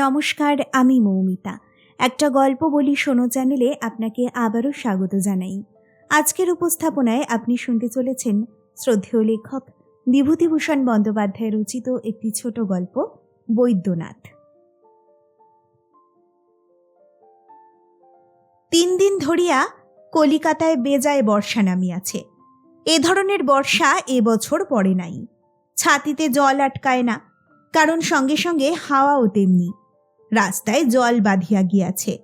নমস্কার, আমি মৌমিতা। একটা গল্প বলি শোনো চ্যানেলে আপনাকে আবারও স্বাগত জানাই। আজকের উপস্থাপনায় আপনি শুনতে চলেছেন শ্রদ্ধেয় লেখক বিভূতিভূষণ বন্দ্যোপাধ্যায় রচিত একটি ছোট গল্প, বৈদ্যনাথ। তিন দিন ধরিয়া কলিকাতায় বেজায় বর্ষা নামিয়াছে। এ ধরনের বর্ষা এবছর পড়ে নাই। ছাতিতে জল আটকায় না, কারণ সঙ্গে সঙ্গে হাওয়াও তেমনি। রাস্তায় জল বাঁধিয়া গিয়াছে।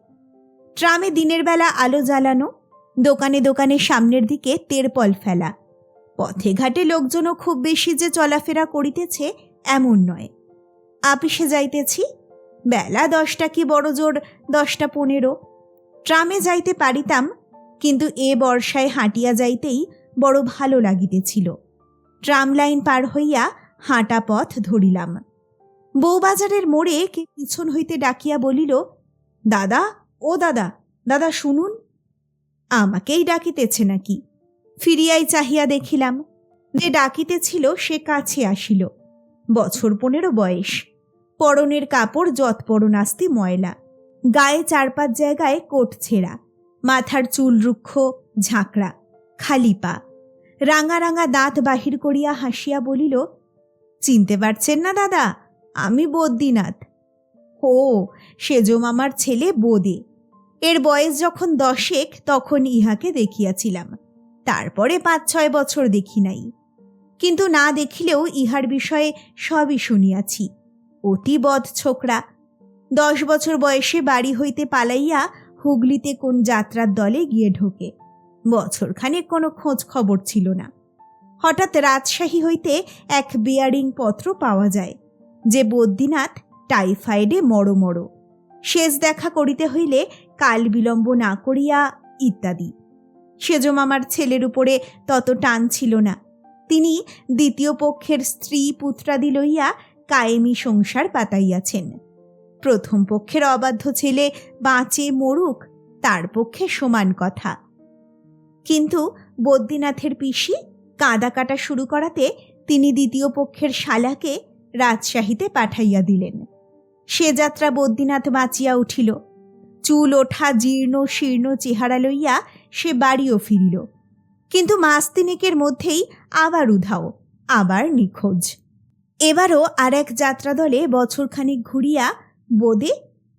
ট্রামে দিনের বেলা আলো জ্বালানো, দোকানে দোকানে সামনের দিকে তেরপল ফেলা। পথে ঘাটে লোকজনও খুব বেশি যে চলাফেরা করিতেছে এমন নয়। আপিসে যাইতেছি, বেলা দশটা কি বড় জোর, দশটা পনেরো। ট্রামে যাইতে পারিতাম, কিন্তু এ বর্ষায় হাঁটিয়া যাইতেই বড় ভালো লাগিতেছিল। ট্রাম লাইন পার হইয়া হাঁটা পথ ধরিলাম। বউবাজারের মোড়ে কে পিছন হইতে ডাকিয়া বলিল, দাদা, ও দাদা দাদা শুনুন। আমাকেই ডাকিতেছে নাকি? ফিরিয়াই চাহিয়া দেখিলাম, যে ডাকিতেছিল সে কাছে আসিল। বছর পনেরো বয়স, পরনের কাপড় যৎপরনাস্তি ময়লা, গায়ে চার পাঁচ জায়গায় কোট ছেঁড়া, মাথার চুল রুক্ষ, ঝাঁকড়া, খালি পা। রাঙা রাঙা দাঁত বাহির করিয়া হাসিয়া বলিল, চিনতে পারছেন না দাদা? আমি বদ্রীনাথ। ও, সেজো মামার ছেলে বোদে। এর বয়স যখন দশেক, তখন ইহাকে দেখিয়াছিলাম। তারপরে পাঁচ ছয় বছর দেখি নাই। কিন্তু না দেখিলেও ইহার বিষয়ে সবই শুনিয়াছি। অতি বধ ছোকরা। দশ বছর বয়সে বাড়ি হইতে পালাইয়া হুগলিতে কোন যাত্রার দলে গিয়ে ঢোকে। বছরখানেক কোনো খোঁজ খবর ছিল না। হঠাৎ রাজশাহী হইতে এক বিয়ারিং পত্র পাওয়া যায়। যে বদ্রীনাথ টাইফয়েডে মরো মরো। শেষ দেখা করিতে হইলে কাল বিলম্ব না করিয়া ইত্যাদি। সেজ মামার ছেলের উপরে তত টান ছিল না। তিনি দ্বিতীয় পক্ষের স্ত্রী পুত্রাদি লইয়া কায়েমি সংসার পাতাইয়াছেন। প্রথম পক্ষের অবাধ্য ছেলে বাঁচে মরুক, তার পক্ষে সমান কথা। কিন্তু বদ্রীনাথের পিসি কাঁদা কাটা শুরু করাতে তিনি দ্বিতীয় পক্ষের শালাকে রাজশাহীতে পাঠাইয়া দিলেন। সে যাত্রা বদ্রীনাথ বাঁচিয়া উঠিল। চুল ওঠা, জীর্ণ, শীর্ণ চেহারা লইয়া সে বাড়িও ফিরিল। কিন্তু মাস তিনেকের মধ্যেই আবার উধাও, আবার নিখোঁজ। এবারও আর এক যাত্রা দলে বছরখানিক ঘুরিয়া বোদে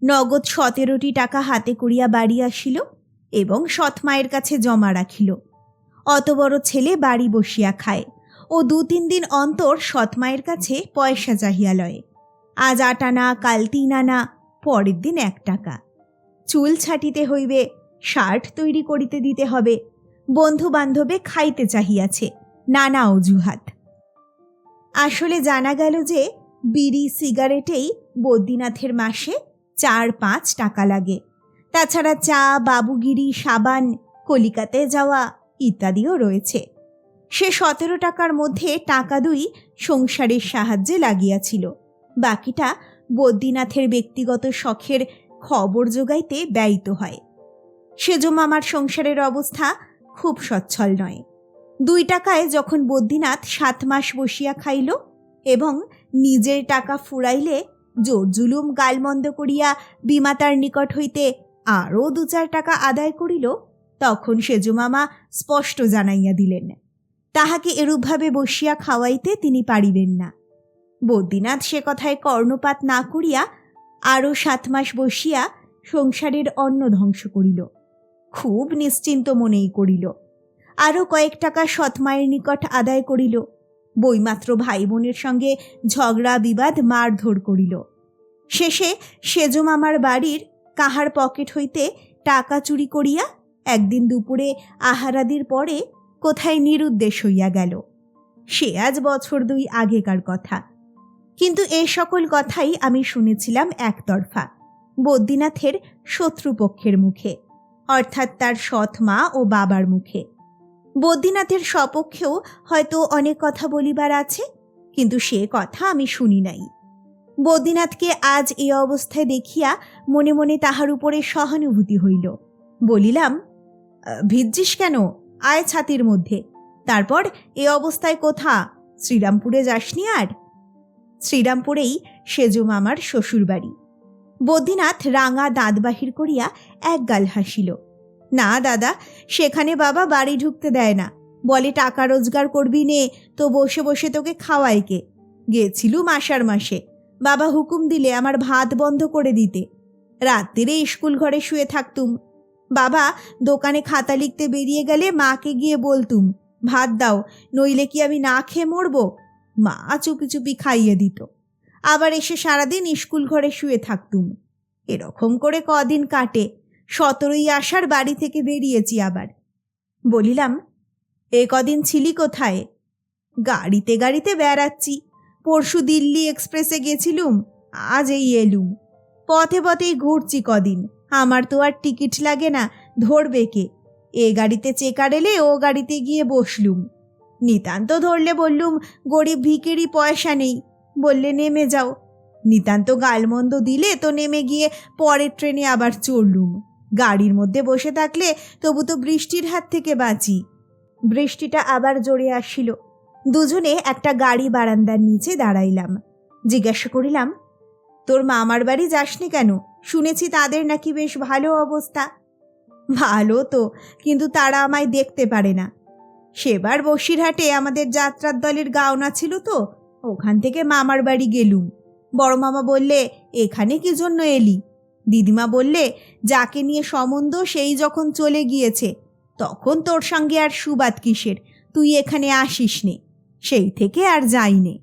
নগদ সতেরোটি টাকা হাতে করিয়া বাড়ি আসিল এবং সৎমায়ের কাছে জমা রাখিল। অত বড় ছেলে বাড়ি বসিয়া খায়। ও দু তিন দিন অন্তর সৎমায়ের কাছে পয়সা চাহিয়া লয়। আজ আট আনা কাল তিন আনা, পরের দিন এক টাকা। চুল ছাটিতে হইবে, শার্ট তৈরি করিতে দিতে হবে বন্ধু বান্ধবে খাইতে চাহিয়াছে, নানা অজুহাত। আসলে জানা গেল যে, বিড়ি, সিগারেটেই বদ্রীনাথের মাসে চার পাঁচ টাকা লাগে। তাছাড়া চা, বাবুগিরি, সাবান, কলিকাতায় যাওয়া ইত্যাদিও রয়েছে। সে সতেরো টাকার মধ্যে টাকা দুই সংসারের সাহায্যে লাগিয়াছিল। বাকিটা বদ্রীনাথের ব্যক্তিগত শখের খবর যোগাইতে ব্যয়িত হয়। সেজ মামার সংসারের অবস্থা খুব সচ্ছল নয়। দুই টাকায় যখন বদ্রীনাথ সাত মাস বসিয়া খাইল এবং নিজের টাকা ফুরাইলে জোর জুলুম গালমন্দ করিয়া বিমাতার নিকট হইতে আরও দু চার টাকা আদায় করিল, তখন সেজু মামা স্পষ্ট জানাইয়া দিলেন তাহাকে এরূপভাবে বসিয়া খাওয়াইতে তিনি পারিবেন না। বদ্রীনাথ সে কথায় কর্ণপাত না করিয়া আরও সাত মাস বসিয়া সংসারের অন্ন ধ্বংস করিল। খুব নিশ্চিন্ত মনেই করিল। আরও কয়েক টাকা সৎমায়ের নিকট আদায় করিল। বইমাত্র ভাই বোনের সঙ্গে ঝগড়া, বিবাদ মারধর করিল। শেষে সেজ মামার বাড়ির কাহার পকেট হইতে টাকা চুরি করিয়া একদিন দুপুরে আহারাদির পরে কোথায় নিরুদ্দেশ হইয়া গেল? সে আজ বছর দুই আগেকার কথা। কিন্তু এ সকল কথাই আমি শুনেছিলাম একতরফা, বদ্রীনাথের শত্রুপক্ষের মুখে, অর্থাৎ তার সৎ মা ও বাবার মুখে। বদ্রীনাথের স্বপক্ষেও হয়তো অনেক কথা বলিবার আছে, কিন্তু সে কথা আমি শুনি নাই। বদ্রীনাথকে আজ এই অবস্থায় দেখিয়া মনে মনে তাহার উপরে সহানুভূতি হইল। বলিলাম ভিজ্জিস কেন? আয় ছাতির মধ্যে। তারপর, এ অবস্থায় কোথা? শ্রীরামপুরে যাসনি আর? শ্রীরামপুরেই সেজু মামার শ্বশুরবাড়ি। বদ্রীনাথ রাঙা দাঁত বাহির করিয়া এক গাল হাসিল। না দাদা, সেখানে বাবা বাড়ি ঢুকতে দেয় না। বলে টাকা রোজগার করবি নে, তো বসে বসে তোকে খাওয়াই কে। গেছিলুম আষাঢ় মাসে। বাবা হুকুম দিলে আমার ভাত বন্ধ করে দিতে। রাত্রিরে স্কুল ঘরে শুয়ে থাকতুম। বাবা, দোকানে খাতা লিখতে বেরিয়ে গেলে মাকে গিয়ে বলতুম, ভাত দাও, নইলে কি আমি না খেয়ে মরবো? মা চুপি চুপি খাইয়ে দিত। আবার এসে সারাদিন স্কুল ঘরে শুয়ে থাকতুম। এরকম করে কদিন কাটে, সতেরোই আসার বাড়ি থেকে বেরিয়েছি আবার। বলিলাম, এ কদিন ছিলি কোথায়? গাড়িতে গাড়িতে বেড়াচ্ছি, পরশু দিল্লি এক্সপ্রেসে গেছিলুম আজ এই এলুম। পথে পথেই ঘুরছি কদিন আমার তো আর টিকিট লাগে না, ধরবে কে? এ গাড়িতে চেকার এলে ও গাড়িতে গিয়ে বসলুম। নিতান্ত ধরলে বললুম, গরিব ভিকেরি পয়সা নেই। বললে, নেমে যাও। নিতান্ত গালমন্দ দিলে তো নেমে গিয়ে পরের ট্রেনে আবার চড়লুম। গাড়ির মধ্যে বসে থাকলে তবু তো বৃষ্টির হাত থেকে বাঁচি। বৃষ্টিটা আবার জোরে আসছিল দুজনে একটা গাড়ি বারান্দার নিচে দাঁড়াইলাম। জিজ্ঞাসা করিলাম, তোর মামার বাড়ি যাসনি কেন? শুনেছি তাদের নাকি বেশ ভালো অবস্থা। ভালো তো, কিন্তু তারা আমায় দেখতে পারে না। সেবার বসিরহাটে আমাদের যাত্রার দলের গাওনা ছিল তো, ওখান থেকে মামার বাড়ি গেলুম। বড় মামা বললে, এখানে কি জন্য এলি? দিদিমা বললে, যাকে নিয়ে সম্বন্ধ সেই যখন চলে গিয়েছে, তখন তোর সঙ্গে আর সুবাদ কিসের? তুই এখানে আসিস নে সেই থেকে আর যাইনে।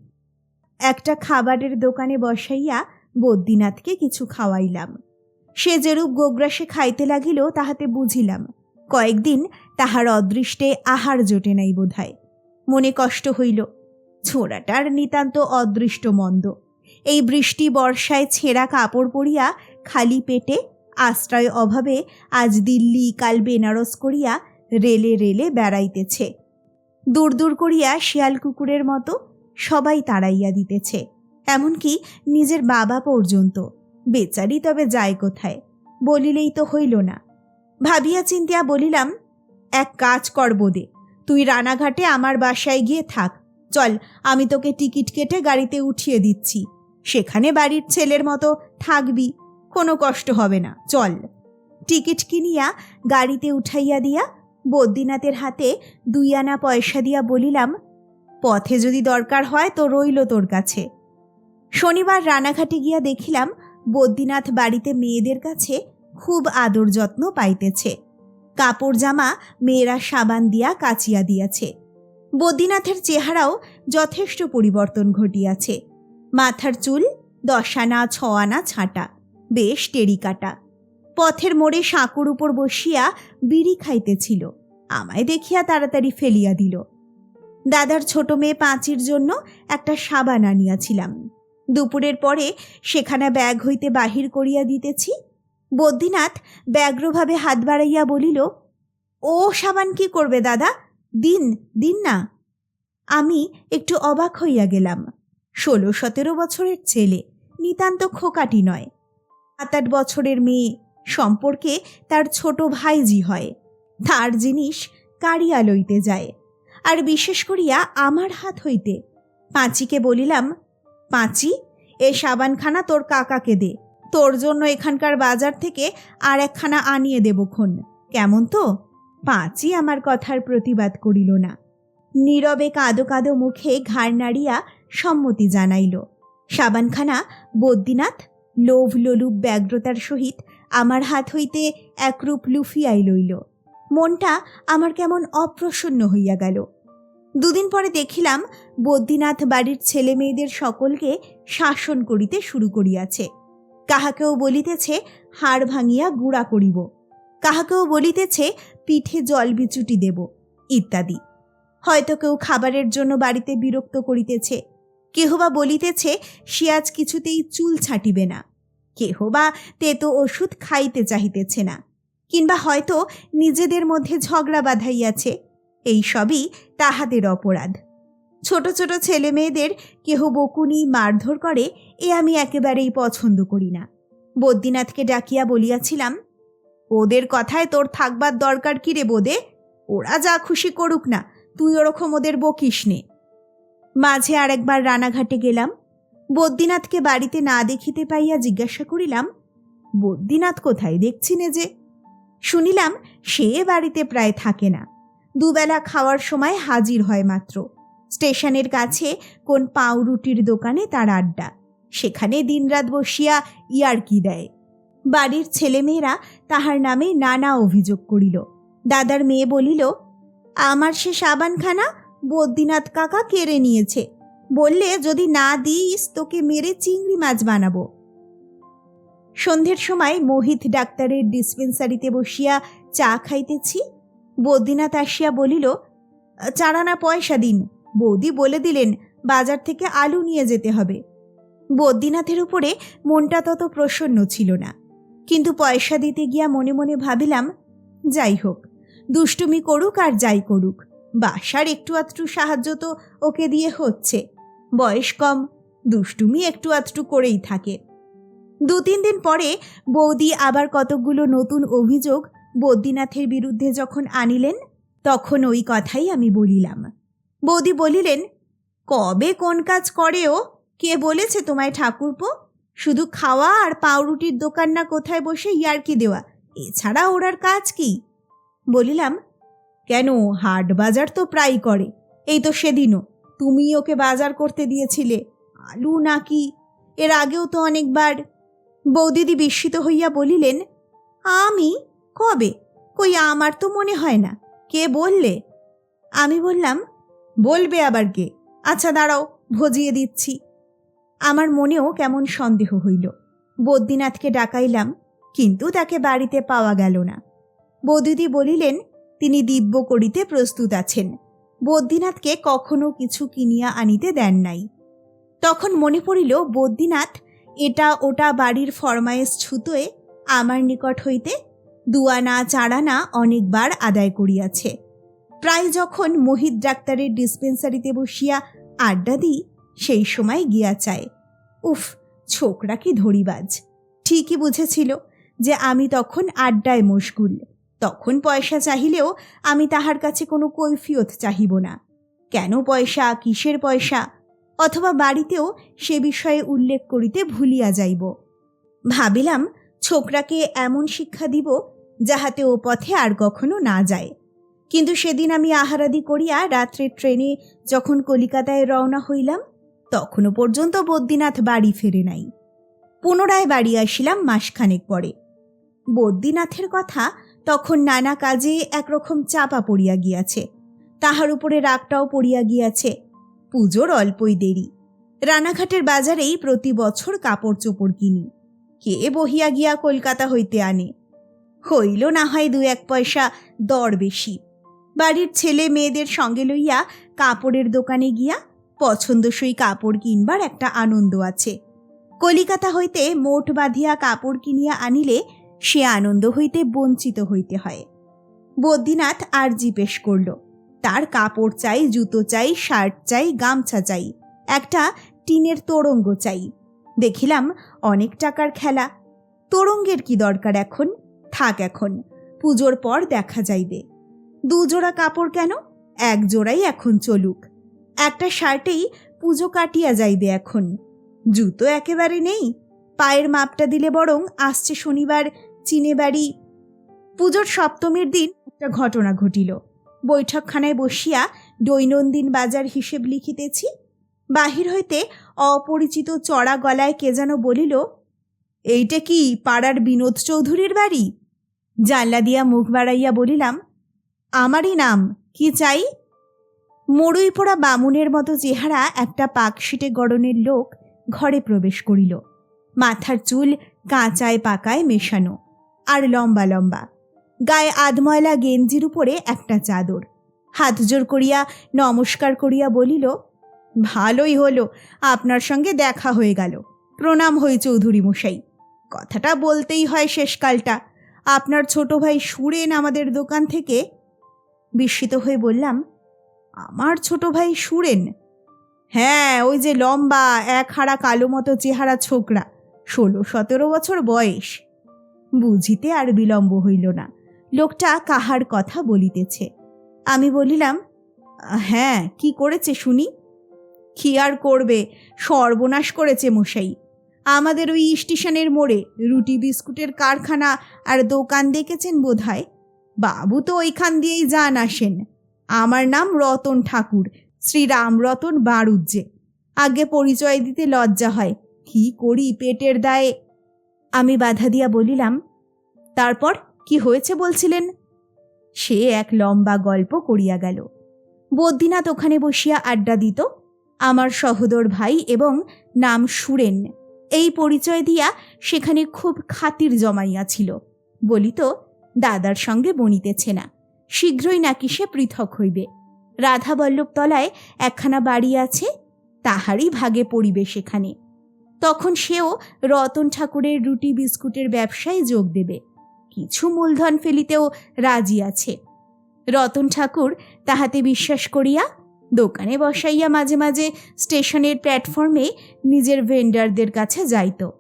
একটা খাবারের দোকানে বসাইয়া বদ্রীনাথকে কিছু খাওয়াইলাম। সে যেরূপ গোগ্রাসে খাইতে লাগিল, তাহাতে বুঝিলাম, কয়েকদিন তাহার অদৃষ্টে আহার জোটে নাই বোধহয়। মনে কষ্ট হইল, ছোড়াটার নিতান্ত অদৃষ্ট মন্দ এই বৃষ্টি বর্ষায় ছেঁড়া কাপড় পরিয়া খালি পেটে আশ্রয় অভাবে আজ দিল্লি, কাল বেনারস করিয়া রেলে রেলে বেড়াইতেছে। দূর দূর করিয়া শিয়াল কুকুরের মতো সবাই তাড়াইয়া দিতেছে। এমনকি নিজের বাবা পর্যন্ত। বেচারি তবে যায় কোথায়, বলিলেই তো হইল না। ভাবিয়া চিন্তিয়া বলিলাম, এক কাজ কর বোদে, তুই রানাঘাটে আমার বাসায় গিয়ে থাক। চল, আমি তোকে টিকিট কেটে গাড়িতে উঠিয়ে দিচ্ছি। সেখানে বাড়ির ছেলের মতো থাকবি, কোনো কষ্ট হবে না, চল। টিকিট কিনিয়া গাড়িতে উঠাইয়া দিয়া বদ্রীনাথের হাতে দুই আনা পয়সা দিয়া বলিলাম, পথে যদি দরকার হয় তো রইল তোর কাছে। শনিবার রানাঘাটে গিয়া দেখিলাম বদ্রীনাথ বাড়িতে মেয়েদের কাছে খুব আদর যত্ন পাইতেছে। কাপড় জামা মেয়েরা সাবান দিয়া কাচিয়া দিয়াছে। বদ্রীনাথের চেহারাও যথেষ্ট পরিবর্তন ঘটিয়াছে। মাথার চুল দশ আনা ছ আনা ছাঁটা, বেশ টেরিকাটা পথের মোড়ে সাঁকুর উপর বসিয়া বিড়ি খাইতেছিল। আমায় দেখিয়া তাড়াতাড়ি ফেলিয়া দিল। দাদার ছোট মেয়ে পাঁচির জন্য একটা সাবান আনিয়াছিলাম। দুপুরের পরে সেখানে ব্যাগ হইতে বাহির করিয়া দিতেছি। বদ্রীনাথ ব্যগ্রভাবে হাত বাড়াইয়া বলিল, ও সাবান কি করবে দাদা? দিন দিন না। আমি একটু অবাক হইয়া গেলাম। ষোলো, সতেরো বছরের ছেলে, নিতান্ত খোকাটি নয়। সাত আট বছরের মেয়ে, সম্পর্কে তার ছোট ভাইজি হয়। তার জিনিস কাড়িয়া লইতে যায়। আর বিশেষ করিয়া আমার হাত হইতে। পাঁচিকে বলিলাম পাঁচি, এ সাবানখানা তোর কাকাকে দে। তোর জন্য এখানকার বাজার থেকে আর একখানা আনিয়ে দেবক্ষণ কেমন তো? পাঁচি আমার কথার প্রতিবাদ করিল না। নীরবে কাঁদো কাঁদো মুখে ঘাড় নাড়িয়া সম্মতি জানাইল। সাবানখানা, বদ্রীনাথ, লোভ লোলুপ ব্যগ্রতার সহিত আমার হাত হইতে একরূপ লুফিয়াই লইল। মনটা আমার কেমন অপ্রসন্ন হইয়া গেল। দুদিন পরে দেখিলাম বদ্রীনাথ বাড়ির ছেলে মেয়েদের সকলকে শাসন করিতে শুরু করিয়াছে। কাহাকেও বলিতেছে, হাড় ভাঙিয়া গুড়া করিব। কাহাকেও বলিতেছে, পিঠে জল বিচুটি দেব, ইত্যাদি। হয়তো কেউ খাবারের জন্য বাড়িতে বিরক্ত করিতেছে। কেহ বা বলিতেছে, সে আজ কিছুতেই চুল ছাটিবে না। কেহ বা তেতো ওষুধ খাইতে চাহিতেছে না। কিংবা হয়তো নিজেদের মধ্যে ঝগড়া বাঁধাইয়াছে। এই সবই তাহাদের অপরাধ। ছোট ছোট ছেলে মেয়েদের কেহ বকুনি, মারধর করে, এ আমি একেবারেই পছন্দ করি না। বদ্রীনাথকে ডাকিয়া বলিয়াছিলাম, ওদের কথায় তোর থাকবার দরকার কি রে বোদে? ওরা যা খুশি করুক না, তুই ওরকম ওদের বকিস নে। মাঝে আরেকবার রানাঘাটে গেলাম। বদ্রীনাথকে বাড়িতে না দেখিতে পাইয়া জিজ্ঞাসা করিলাম বদ্যিনাথ কোথায়? দেখছি নে যে। শুনিলাম সে বাড়িতে প্রায় থাকে না। দুবেলা খাওয়ার সময় হাজির হয় মাত্র। স্টেশনের কাছে কোন পাউরুটির দোকানে তার আড্ডা। সেখানে দিনরাত বসিয়া ইয়ারকি দেয়। বাড়ির ছেলেমেয়েরা তাহার নামে নানা অভিযোগ করিল। দাদার মেয়ে বলিল, আমার সে সাবানখানা বদ্যিনাথ কাকা কেড়ে নিয়েছে। বললে যদি না দিস, তোকে মেরে চিংড়ি মাছ বানাবো। সন্ধ্যের সময় মোহিত ডাক্তারের ডিসপেন্সারিতে বসিয়া চা খাইতেছি। বদ্যিনাথ আসিয়া বলিল চারানা পয়সা দিন। বৌদি বলে দিলেন, বাজার থেকে আলু নিয়ে যেতে হবে। বদ্যিনাথের উপরে মনটা তত প্রসন্ন ছিল না। কিন্তু পয়সা দিতে গিয়া মনে মনে ভাবিলাম, যাই হোক, দুষ্টুমি করুক আর যাই করুক, বাসার একটু আধটু সাহায্য তো ওকে দিয়ে হচ্ছে। বয়স কম, দুষ্টুমি একটু আধটু করেই থাকে। দু তিন দিন পরে বৌদি আবার কতকগুলো নতুন অভিযোগ বদ্যিনাথের বিরুদ্ধে যখন আনিলেন, তখন ওই কথাই আমি বলিলাম। বৌদি বলিলেন, কবে কোন কাজ করে ও? কে বলেছে তোমায় ঠাকুরপো? শুধু খাওয়া আর পাউরুটির দোকান না কোথায় বসে ইয়ারকি দেওয়া? এছাড়া ওর আর কাজ কি? বলিলাম, কেন, হাট বাজার তো প্রায় করে। এই তো সেদিনও। তুমি ওকে বাজার করতে দিয়েছিলে। আলু নাকি? এর আগেও তো অনেকবার। বৌদিদি বিস্মিত হইয়া বলিলেন, আমি? কবে? কই, আমার তো মনে হয় না। কে বললে? আমি বললাম বলবে আবার কে? আচ্ছা দাঁড়াও, ভজিয়ে দিচ্ছি। আমার মনেও কেমন সন্দেহ হইল। বদ্যিনাথকে ডাকাইলাম, কিন্তু তাকে বাড়িতে পাওয়া গেল না। বৌদিদি বলিলেন, তিনি দিব্য করিতে প্রস্তুত আছেন। বদ্যিনাথকে কখনো কিছু কিনিয়া আনিতে দেন নাই। তখন মনে পড়িল বদ্যিনাথ এটা ওটা বাড়ির ফরমায়েশ ছুতোয় আমার নিকট হইতে দুয়ানা চারানা অনেকবার আদায় করিয়াছে। প্রায় যখন মোহিত ডাক্তারের ডিসপেন্সারিতে বসিয়া আড্ডা দিই, সেই সময় গিয়া চায়, উফ, ছোকরা কি ধরিবাজ ঠিকই বুঝেছিল যে আমি তখন আড্ডায় মশগুল। তখন পয়সা চাহিলেও আমি তাহার কাছে কোনো কৈফিয়ত চাহিব না। কেন পয়সা, কিসের পয়সা? অথবা বাড়িতেও সে বিষয়ে উল্লেখ করিতে ভুলিয়া যাইব। ভাবিলাম, ছোকরাকে এমন শিক্ষা দিব যাহাতে ও পথে আর কখনো না যায়। কিন্তু সেদিন আমি আহারাদি করিয়া রাত্রের ট্রেনে যখন কলিকাতায় রওনা হইলাম, তখনও পর্যন্ত বদ্যিনাথ বাড়ি ফেরে নাই। পুনরায় বাড়ি আসিলাম মাসখানেক পরে। বদ্যিনাথের কথা তখন নানা কাজে একরকম চাপা পড়িয়া গিয়াছে। তাহার উপরে রাগটাও পড়িয়া গিয়াছে। পুজোর অল্পই দেরি। রানাঘাটের বাজারেই প্রতি বছর কাপড় চোপড় কিনি। কে বহিয়া গিয়া কলকাতা হইতে আনে? হইল না হয় দু এক পয়সা দর বেশি। বাড়ির ছেলে মেয়েদের সঙ্গে লইয়া কাপড়ের দোকানে গিয়া পছন্দসই কাপড় কিনবার একটা আনন্দ আছে। কলিকাতা হইতে মোট বাঁধিয়া কাপড় কিনিয়া আনিলে সে আনন্দ হইতে বঞ্চিত হইতে হয়। বদ্যিনাথ আর জিজ্ঞেস করল, তার কাপড় চাই, জুতো চাই, শার্ট চাই, গামছা চাই, একটা টিনের তোরঙ্গ চাই। দেখিলাম অনেক টাকার খেলা। তোরঙ্গের কি দরকার এখন? থাক এখন, পুজোর পর দেখা যাইবে। দুজোড়া কাপড় কেন? এক জোড়াই এখন চলুক। একটা শার্টেই পুজো কাটিয়া যাইবে এখন। জুতো একেবারে নেই। পায়ের মাপটা দিলে বরং আসছে শনিবার চীনে বাড়ি পুজোর সপ্তমীর দিন একটা ঘটনা ঘটিল। বৈঠকখানায় বসিয়া দৈনন্দিন বাজার হিসেব লিখিতেছি। বাহির হইতে অপরিচিত চড়া গলায় কে যেন বলিল, এইটা কি পাড়ার বিনোদ চৌধুরীর বাড়ি? জানলা দিয়া মুখ বাড়াইয়া বলিলাম আমারই নাম, কি চাই? মরুই পোড়া বামুনের মতো চেহারা একটা পাকশিটে গড়নের লোক ঘরে প্রবেশ করিল। মাথার চুল কাঁচায় পাকায় মেশানো আর লম্বা লম্বা। গায়ে আধময়লা গেঞ্জির উপরে একটা চাদর। হাত জোর করিয়া নমস্কার করিয়া বলিল, ভালোই হলো, আপনার সঙ্গে দেখা হয়ে গেল। প্রণাম হই চৌধুরী মশাই। কথাটা বলতেই হয় শেষকালটা। আপনার ছোট ভাই সুরেন আমাদের দোকান থেকে বিস্মিত হয়ে বললাম, আমার ছোট ভাই সুরেন। হ্যাঁ ওই যে লম্বা, এক হাড়া কালো মতো চেহারা ছোকরা, ষোলো, সতেরো বছর বয়স। বুঝিতে আর বিলম্ব হইল না, লোকটা কাহার কথা বলিতেছে। আমি বলিলাম হ্যাঁ কি করেছে শুনি? কি আর করবে? সর্বনাশ করেছে মশাই। আমাদের ওই স্টেশনের মোড়ে রুটি বিস্কুটের কারখানা আর দোকান দেখেছেন বোধহয়? বাবু তো ওইখান দিয়েই যান আসেন। আমার নাম রতন ঠাকুর শ্রী রামরতন বাড়ুজ্জে আগে পরিচয় দিতে লজ্জা হয়, কি করি পেটের দায়ে? আমি বাধা দিয়া বলিলাম, তারপর কি হয়েছে বলছিলেন? সে এক লম্বা গল্প করিয়া গেল। বদ্রীনাথ ওখানে বসিয়া আড্ডা দিত, আমার সহোদর ভাই এবং নাম সুরেন। এই পরিচয় দিয়া সেখানে খুব খাতির জমাইয়াছিল। বলিত দাদার সঙ্গে বনিতেছে না। শীঘ্রই নাকি সে পৃথক হইবে। রাধাবল্লভ তলায় একখানা বাড়ি আছে, তাহারই ভাগে পড়িবে সেখানে। তখন সেও রতন ঠাকুরের রুটি বিস্কুটের ব্যবসায় যোগ দেবে। কিছু মূলধন ফেলিতেও রাজি আছে। রতন ঠাকুর তাহাতে বিশ্বাস করিয়া দোকানে বসাইয়া মাঝে মাঝে স্টেশনের প্ল্যাটফর্মে নিজের ভেন্ডারদের কাছে যাইত।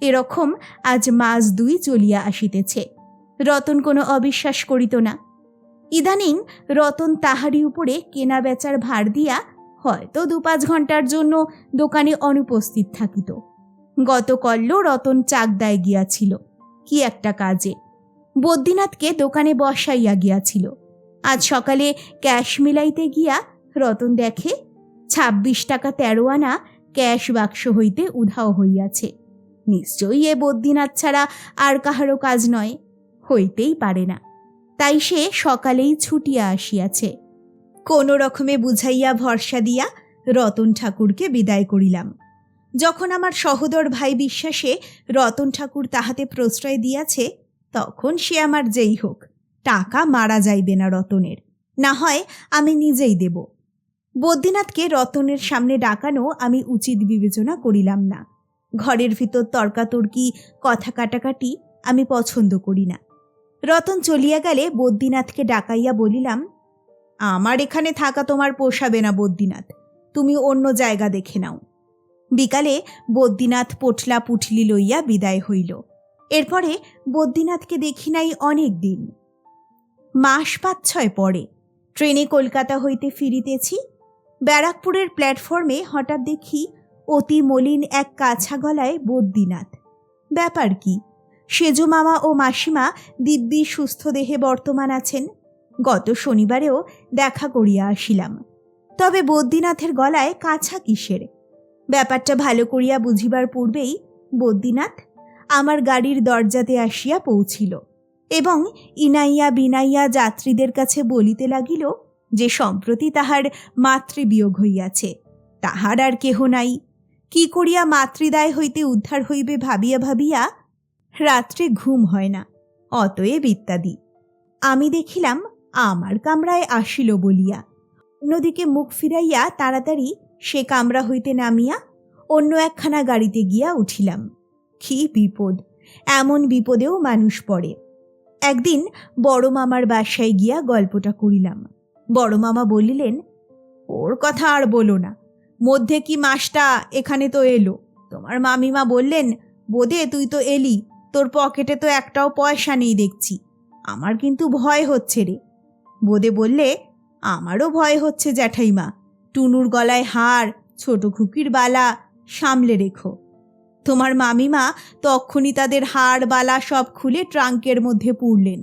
এরকম আজ মাস দুই চলিয়া আসিতেছে। রতন কোনো অবিশ্বাস করিত না। ইদানিং রতন তাহারি উপরে কেনা বেচার ভার দিয়া হয়তো দু পাঁচ ঘণ্টার জন্য দোকানে অনুপস্থিত থাকিত। গতকল্য রতন চাকদায় গিয়াছিল। কি একটা কাজে। বদ্রীনাথকে দোকানে বসাইয়া গিয়াছিল। আজ সকালে ক্যাশ মিলাইতে গিয়া রতন দেখে, ছাব্বিশ টাকা তেরো আনা ক্যাশ বাক্স হইতে উধাও হইয়াছে। নিশ্চয়ই এ বদ্রীনাথ ছাড়া আর কাহারও কাজ নয়। হইতেই পারে না। তাই সে সকালেই ছুটিয়া আসিয়াছে। কোনো রকমে বুঝাইয়া ভরসা দিয়া রতন ঠাকুরকে বিদায় করিলাম। যখন আমার সহোদর ভাই বিশ্বাসে রতন ঠাকুর তাহাতে প্রশ্রয় দিয়াছে, তখন সে আমার যেই হোক, টাকা মারা যাইবে না রতনের। না হয় আমি নিজেই দেব। বদ্রীনাথকে রতনের সামনে ডাকানো আমি উচিত বিবেচনা করিলাম না। ঘরের ভিতর তর্কাতর্কি, কথা কাটাকাটি আমি পছন্দ করি না। রতন চলিয়া গেলে বদ্রীনাথকে ডাকাইয়া বলিলাম, আমার এখানে থাকা তোমার পোষাবে না বদ্রীনাথ, তুমি অন্য জায়গা দেখে নাও। বিকালে বদ্রীনাথ পোটলা পুটলি লইয়া বিদায় হইল। এরপরে বদ্রীনাথকে দেখি নাই অনেক দিন। মাস পাঁচ ছয় পরে ট্রেনে কলকাতা হইতে ফিরিতেছি, ব্যারাকপুরের প্ল্যাটফর্মে হঠাৎ দেখি অতি মলিন এক কাছা গলায় বদ্রীনাথ। ব্যাপার কি? সেজো মামা ও মাসিমা দিব্যি সুস্থ দেহে বর্তমান আছেন। গত শনিবারেও দেখা করিয়া আসিলাম। তবে বদ্রীনাথের গলায় কাছা কিসের? ব্যাপারটা ভালো করিয়া বুঝিবার পূর্বেই বদ্রীনাথ আমার গাড়ির দরজাতে আসিয়া পৌঁছিল এবং ইনাইয়া বিনাইয়া যাত্রীদের কাছে বলিতে লাগিল যে সম্প্রতি তাহার মাতৃবিয়োগ হইয়াছে, তাহার আর কেহ নাই। কি করিয়া মাতৃদায় হইতে উদ্ধার হইবে ভাবিয়া ভাবিয়া রাত্রে ঘুম হয় না, অতএব ইত্যাদি। আমি দেখিলাম আমার কামরায় আসিল বলিয়া। অন্যদিকে মুখ ফিরাইয়া তাড়াতাড়ি সে কামরা হইতে নামিয়া অন্য একখানা গাড়িতে গিয়া উঠিলাম। কি বিপদ, এমন বিপদেও মানুষ পড়ে। একদিন বড় মামার বাসায় গিয়া গল্পটা করিলাম। বড় মামা বলিলেন, ওর কথা আর বলো না, মধ্যে কি মাসটা এখানে তো এলো? তোমার মামিমা বললেন, বোধে তুই তো এলি। তোর পকেটে তো একটাও পয়সা নেই দেখছি। আমার কিন্তু ভয় হচ্ছে রে। বোদে বললে, আমারও ভয় হচ্ছে জ্যাঠাইমা, টুনুর গলায় হার, ছোট খুকির বালা, সামলে রেখো। তোমার মামিমা তক্ষুনি তাদের হাড় বালা সব খুলে ট্রাঙ্কের মধ্যে পুরলেন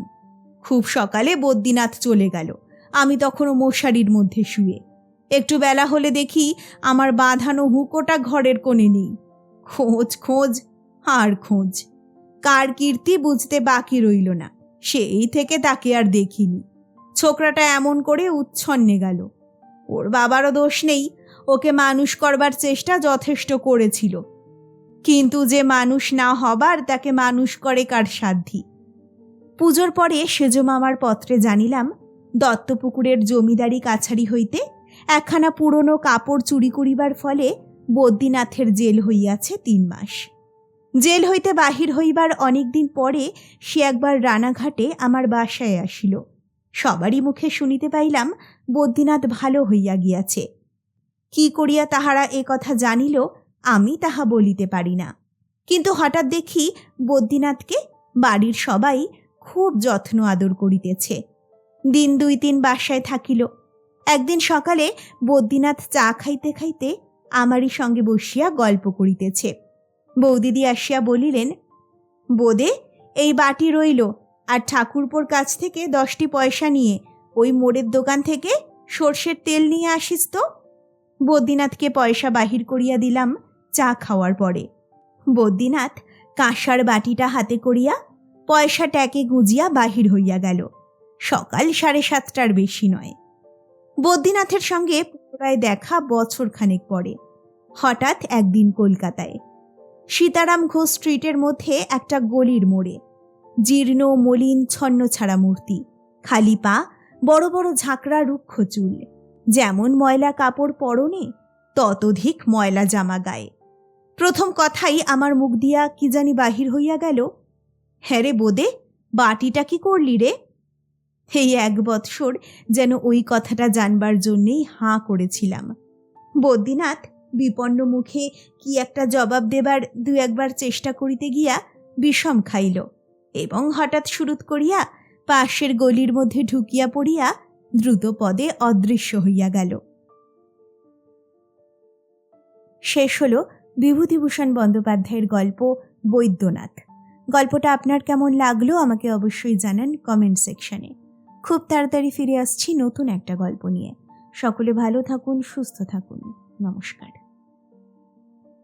খুব সকালে বদ্রীনাথ চলে গেল, আমি তখনও মশারির মধ্যে শুয়ে। একটু বেলা হলে দেখি আমার বাঁধানো হুকোটা ঘরের কোণে নেই। খোঁজ খোঁজ, আর খোঁজ। কার কীর্তি বুঝতে বাকি রইল না। সেই থেকে তাকে আর দেখিনি। ছোকরাটা এমন করে উচ্ছন্নে গেল। ওর বাবারও দোষ নেই, ওকে মানুষ করবার চেষ্টা যথেষ্ট করেছিল। কিন্তু যে মানুষ না হবার, তাকে মানুষ করে কার সাধ্যি পুজোর পরে সেজো মামার পত্রে জানিলাম, দত্তপুকুরের জমিদারি কাছারি হইতে একখানা পুরনো কাপড় চুরি করিবার ফলে বদ্রীনাথের জেল হইয়াছে তিন মাস। জেল হইতে বাহির হইবার অনেক দিন পরে সে একবার রানাঘাটে আমার বাসায় আসিল। সবারই মুখে শুনিতে পাইলাম, বদ্রীনাথ ভালো হইয়া গিয়াছে। কি করিয়া তাহারা এ কথা জানিল, আমি তাহা বলিতে পারি না। কিন্তু হঠাৎ দেখি বদ্রীনাথকে বাড়ির সবাই খুব যত্ন আদর করিতেছে। দিন দুই তিন বাসায় থাকিল। একদিন সকালে বদ্রীনাথ চা খাইতে খাইতে আমারই সঙ্গে বসিয়া গল্প করিতেছে। বৌদিদি আসিয়া বলিলেন, বোদে, এই বাটি রইল, আর ঠাকুরপোর কাছ থেকে দশটি পয়সা নিয়ে, ওই মোড়ের দোকান থেকে সর্ষের তেল নিয়ে আসিস তো? বদ্রীনাথকে পয়সা বাহির করিয়া দিলাম চা খাওয়ার পরে। বদ্রীনাথ কাঁসার বাটিটা হাতে করিয়া পয়সা ট্যাকে গুজিয়া বাহির হইয়া গেল। সকাল সাড়ে সাতটার বেশি নয়। বদ্রীনাথের সঙ্গে পুনরায় দেখা বছর খানেক পরে। হঠাৎ একদিন কলকাতায় সীতারাম ঘোষ স্ট্রিটের মধ্যে একটা গলির মোড়ে। জীর্ণ, মলিন ছন্ন ছাড়া মূর্তি। খালি পা, বড় বড় ঝাঁকড়া রুক্ষ চুল। যেমন ময়লা কাপড় পরনে, ততোধিক ময়লা জামা গায়ে। প্রথম কথাই আমার মুখ দিয়া কি জানি বাহির হইয়া গেল। হ্যাঁ রে বোদে, বাটিটা কি করলি রে? এই এক বৎসর যেন ওই কথাটা জানবার জন্যেই হাঁ করেছিলাম। বদ্রীনাথ বিপন্ন মুখে কি একটা জবাব দেবার দু একবার চেষ্টা করিতে গিয়া বিষম খাইল এবং হঠাৎ শুরুত করিয়া পাশের গলির মধ্যে ঢুকিয়া পড়িয়া দ্রুত পদে অদৃশ্য হইয়া গেল। শেষ হলো বিভূতিভূষণ বন্দ্যোপাধ্যায়ের গল্প বৈদ্যনাথ। গল্পটা আপনার কেমন লাগল আমাকে অবশ্যই জানান কমেন্ট সেকশনে। খুব তাড়াতাড়ি ফিরে আসছি নতুন একটা গল্প নিয়ে। সকলে ভালো থাকুন, সুস্থ থাকুন। নমস্কার।